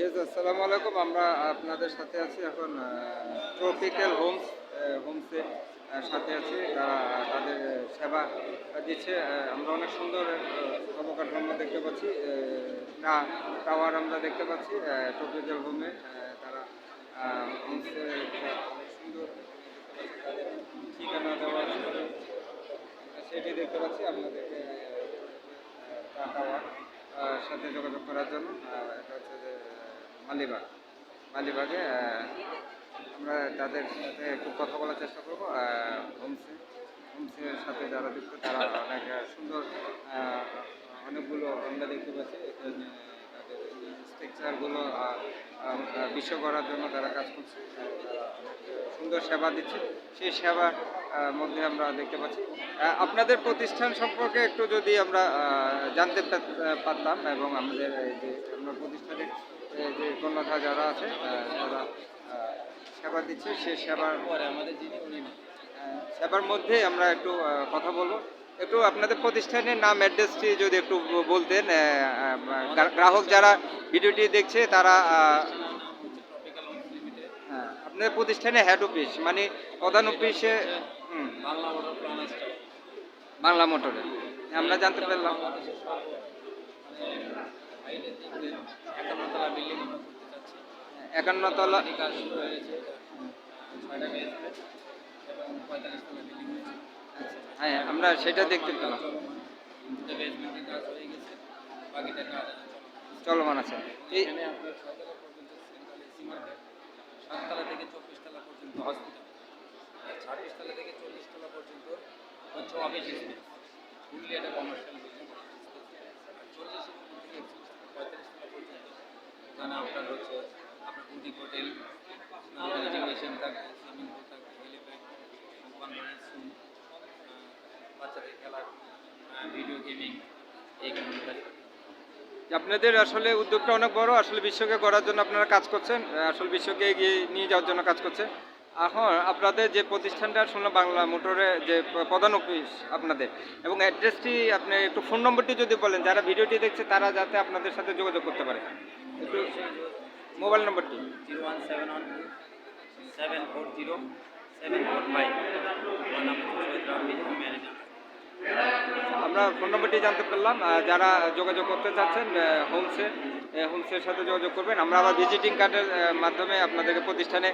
Yes আসসালামু আলাইকুম। আমরা আপনাদের সাথে আছি এখন ট্রপিক্যাল হোমস হোমসে সাথে আছি। তারা তাদের সেবা দিচ্ছে। আমরা অনেক সুন্দর অবকাঠামো দেখতে পাচ্ছি। টা, টাওয়ার আমরা দেখতে পাচ্ছি ট্রপিক্যাল হোমে তারা হোমসে সুন্দর ঠিকানা দেওয়া সেটি দেখতে পাচ্ছি আপনাদেরকে টাওয়ার সাথে যোগাযোগ করার জন্য। এটা হচ্ছে মালিবাগ। মালিবাগে আমরা তাদের সাথে একটু কথা বলার চেষ্টা করব। হোমসে হোমসের সাথে যারা যুক্ত, তারা অনেক সুন্দর অনেকগুলো আমরা দেখতে পাচ্ছি। তাদের স্ট্রাকচারগুলো বিশ্ব করার জন্য তারা কাজ করছে। সুন্দর সেবা দিচ্ছে। সেই সেবার মধ্যে আমরা দেখতে পাচ্ছি। আপনাদের প্রতিষ্ঠান সম্পর্কে একটু যদি আমরা জানতে পারতাম এবং আমাদের যে আমরা প্রতিষ্ঠানে কন্যাথা যারা আছে তারা সেবা দিচ্ছে। সে সেবার সেবার মধ্যে আমরা একটু কথা বলব। একটু আপনাদের প্রতিষ্ঠানের নাম অ্যাড্রেসটি যদি একটু বলতেন গ্রাহক যারা ভিডিওটি দেখছে তারা হ্যাঁ, আপনাদের প্রতিষ্ঠানে হেড অফিস মানে প্রধান অফিসে বাংলা মোটরে। আমরা জানতে পারলাম। হয়েছে হ্যাঁ আমরা সেটা দেখতে পেলাম। চলমান। আছে। এই সাততলা থেকে চব্বিশ তলা পর্যন্ত। হসপিটাল আর ছাব্বিশ তলা থেকে চল্লিশ তলা পর্যন্ত হচ্ছে অফিস স্পেস ফুললি একটা কমার্শিয়াল চল্লিশ থেকে পঁয়তাল্লিশ তলা পর্যন্ত আপনার হচ্ছে হোটেল থাকবে সুইমিং পুল থাকবে হেলিপ্যাড কনফারেন্স রুম বাচ্চাদের খেলার ভিডিও গেমিং এইগুলো আপনাদের আসলে উদ্যোগটা অনেক বড়, আসলে বিশ্বকে গড়ার জন্য আপনারা কাজ করছেন আসলে বিশ্বকে এগিয়ে নিয়ে যাওয়ার জন্য কাজ করছেন। এখন আপনাদের যে প্রতিষ্ঠানটা, শুনলাম বাংলা মোটরে যে প্রধান অফিস আপনাদের, এবং অ্যাড্রেসটি আপনি একটু ফোন নম্বরটি যদি বলেন, যারা ভিডিওটি দেখছে তারা যাতে আপনাদের সাথে যোগাযোগ করতে পারে। একটু মোবাইল নম্বরটি? Zero one seven one seven four zero seven four five. আমার নাম সৈয়দ রাব্বি ম্যানেজার আমরা ফোন নম্বরটি জানতে পারলাম। যারা যোগাযোগ করতে চাচ্ছেন হোমসে হোমসের সাথে যোগাযোগ করবেন। আমরা আবার ভিজিটিং কার্ডের মাধ্যমে আপনাদেরকে প্রতিষ্ঠানে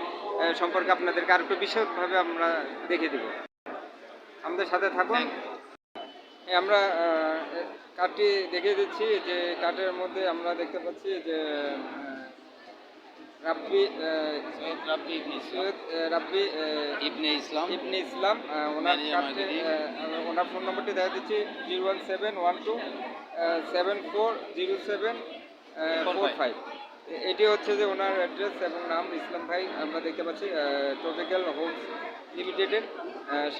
সম্পর্কে আপনাদেরকে আরেকটু বিশদভাবে আমরা দেখিয়ে দেব। আমাদের সাথে থাকুন। আমরা কার্ডটি দেখিয়ে দিচ্ছি যে কার্ডের মধ্যে আমরা দেখতে পাচ্ছি যে রাব্বি সৈয়দ রাব্বি ইবনে সৈয়দ রাব্বি ইবনে ইসলাম। ইবনে ইসলাম ওনার। আহ, ওনার ফোন নম্বরটি দেখা দিচ্ছি zero one seven one two seven four zero seven four five. এটি হচ্ছে যে ওনার অ্যাড্রেস এবং নাম ইসলাম ভাই আমরা দেখতে পাচ্ছি ট্রপিক্যাল হোমস লিমিটেডের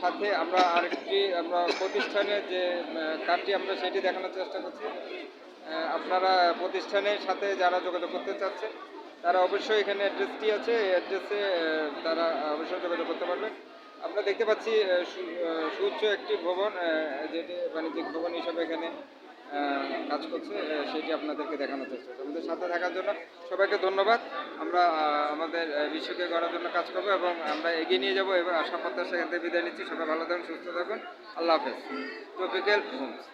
সাথে আমরা আরেকটি আমরা প্রতিষ্ঠানের যে কার্ডটি আমরা সেটি দেখানোর চেষ্টা করছি। আপনারা প্রতিষ্ঠানের সাথে যারা যোগাযোগ করতে চাচ্ছেন তারা অবশ্যই এখানে অ্যাড্রেসটি আছে, এই অ্যাড্রেসে তারা অবশ্যই যোগাযোগ করতে পারবেন। আমরা দেখতে পাচ্ছি সুউচ্চ একটি ভবন যেটি বাণিজ্যিক ভবন হিসাবে এখানে কাজ করছে সেটি আপনাদেরকে দেখানোর চেষ্টা করছি আমাদের সাথে থাকার জন্য সবাইকে ধন্যবাদ। আমরা আমাদের বিশ্বকে গড়ার জন্য কাজ করব এবং আমরা এগিয়ে নিয়ে যাব এবং আশা প্রত্যাশা এখান থেকে বিদায় নিচ্ছি। সবাই ভালো থাকুন, সুস্থ থাকুন। আল্লাহ হাফেজ। Tropical Holmes